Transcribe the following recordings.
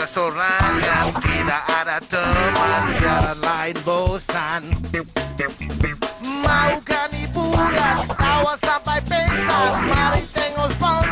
restaurant tira aratama Jalain Bosan Mau kaniburan Tawa sampai pensan Mari tengok sponsor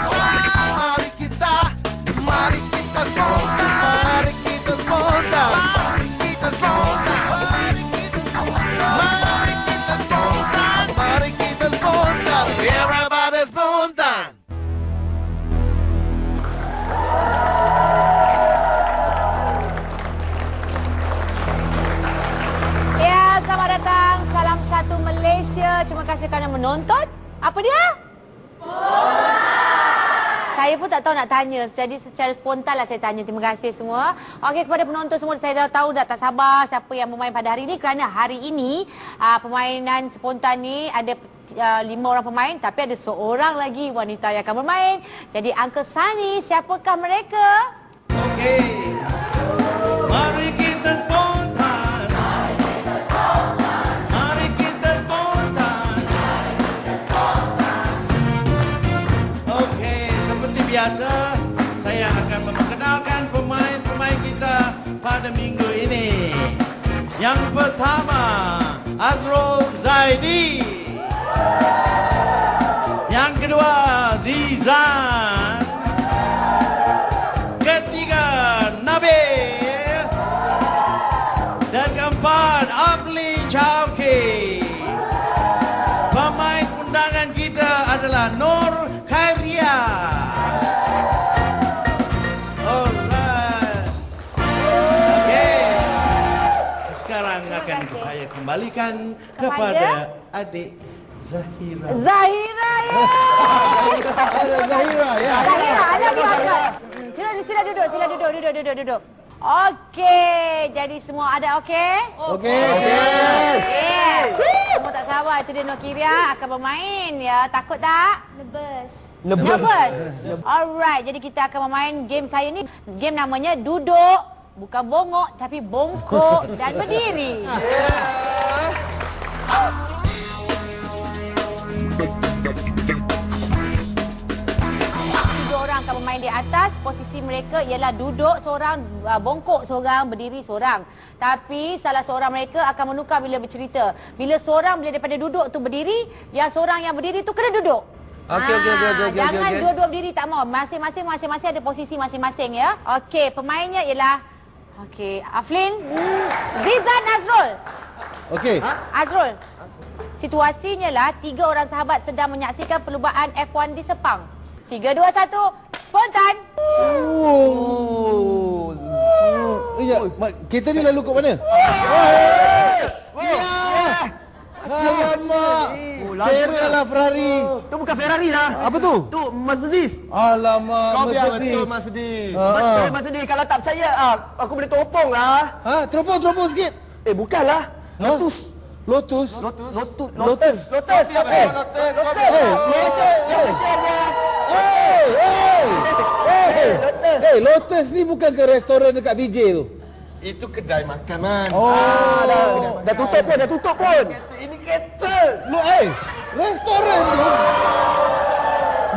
satu Malaysia. Terima kasih kerana menonton. Apa dia? Saya pun tak tahu nak tanya. Jadi secara spontan lah saya tanya. Terima kasih semua. Okey, kepada penonton semua, saya dah tahu dah tak sabar siapa yang bermain pada hari ini. Kerana hari ini, uh, permainan spontan ni ada uh, lima orang pemain. Tapi ada seorang lagi wanita yang akan bermain. Jadi, Uncle Sunny, siapakah mereka? Okey. Mari biasa saya akan memperkenalkan pemain-pemain kita pada minggu ini. Yang pertama, Azrul Zaidi. Yang kedua, Zizan. Ketiga, Nabil. Dan keempat, Afli Chowki. Pemain undangan kita adalah Nur Khairia. Kembalikan kepada adik Zahira. Zahira ya. Zahira, ya. Zahira, ada di mana? Sila, sila duduk, sila duduk, duduk, duduk, duduk. Okey, jadi semua ada okey? Okey. Okey. Semua tak sabar, itu dia Nokiria akan bermain ya. Takut tak? Nervous. Nervous. Alright, jadi kita akan bermain game saya ni. Game namanya duduk, bukan bongok tapi bongkok dan berdiri. Orang akan bermain di atas. Posisi mereka ialah duduk seorang, uh, bongkok seorang, berdiri seorang. Tapi salah seorang mereka akan menukar bila bercerita. Bila seorang bila daripada duduk tu berdiri, yang seorang yang berdiri tu kena duduk. Okey, okey, okey, okey, okey, Jangan okey. dua-dua berdiri tak mau. Masing-masing masing-masing ada posisi masing-masing ya. Okey, pemainnya ialah Okey, Aflin, hmm, Zizan Azrul. Okey. Azrul. Situasinya lah tiga orang sahabat sedang menyaksikan perlumbaan F1 di Sepang. Tiga, dua, satu, spontan. Oh. Ya, mak, kereta ni lalu kat mana? Alamak. Ferrari lah Ferrari. Tu bukan Ferrari lah. Apa tu? Tu Mercedes. Alamak, Kau biar Mercedes. betul Mercedes. Ah, Betul. Mercedes. Kalau tak percaya, aku boleh teropong lah. Ha, teropong-teropong sikit. Eh, bukanlah. Ha? Lotus. Lotus. Lotus. Lotus. Lotus. Lotus. Lotus. Lotus. Lotus. Eh. Eh, hey, Lotus. hey, Lotus ni bukan ke restoran dekat BJ tu? Itu kedai makan, man. Oh. Ah, dah, dah tutup pun, dah tutup pun. Ini kereta. Lu, eh, restoran tu.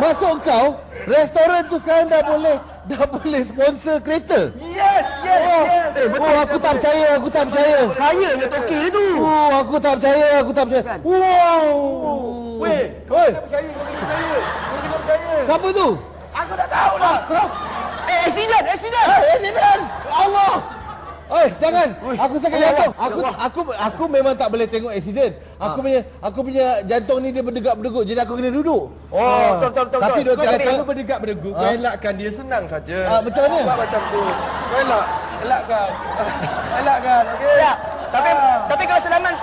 Masuk kau, restoran tu sekarang dah boleh dah boleh sponsor kereta. Yes, Oh, yes. Eh, betul. oh aku tak percaya, aku tak percaya. Kaya ni toki dia tu. Oh, aku tak percaya, aku tak percaya. Wow. Weh, Oi, kena percaya, kau kena percaya. Kau kena percaya. siapa tu? Aku tak tahu lah. Eh, accident, accident. Eh, accident. Allah. Oi, jangan. Aku sakit Allah, jantung. Aku aku aku memang tak boleh tengok accident. Aku punya aku punya jantung ni dia berdegap-berdegup. Jadi aku kena duduk. Oh, betul, betul, betul. Tapi doktor kata tak Kau berdegap berdeguk, kau Ah. elakkan dia senang saja. Ah, macam mana? Buat macam tu. Kau elak, elakkan. elakkan, okey? Ya, tapi tapi kalau sedaman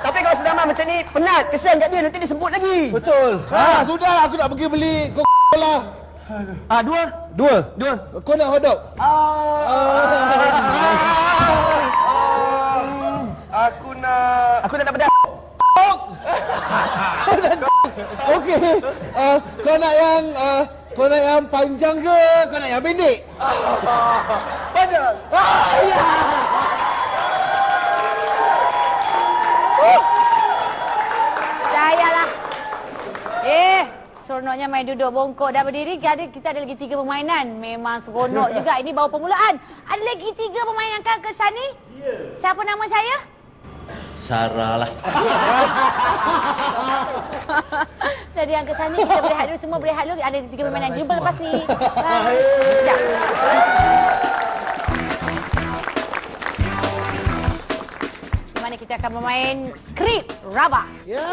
tapi kalau sedaman macam ni penat, kesian kat dia nanti dia sebut lagi. Betul. Ha, sudah aku nak pergi beli Coca-Cola. Ah, dua. Dua. Dua. Kau nak hotdog? Aku nak... Aku tak nak pedas. Okey. Uh, kau nak yang uh, kau nak yang panjang ke? Kau nak yang pendek? Panjang. Percayalah. Eh, seronoknya main duduk bongkok dan berdiri. Ada, kita ada lagi tiga permainan. Memang seronok juga. Ini baru permulaan. Ada lagi tiga pemain yang akan ke sini. Siapa nama saya? Sarah lah. Jadi yang ke sana kita berehat dulu. Semua berehat dulu. Ada tiga permainan. Jumpa lepas ni. Bye. Sekejap. Mana kita akan bermain skrip Rabah. Ya.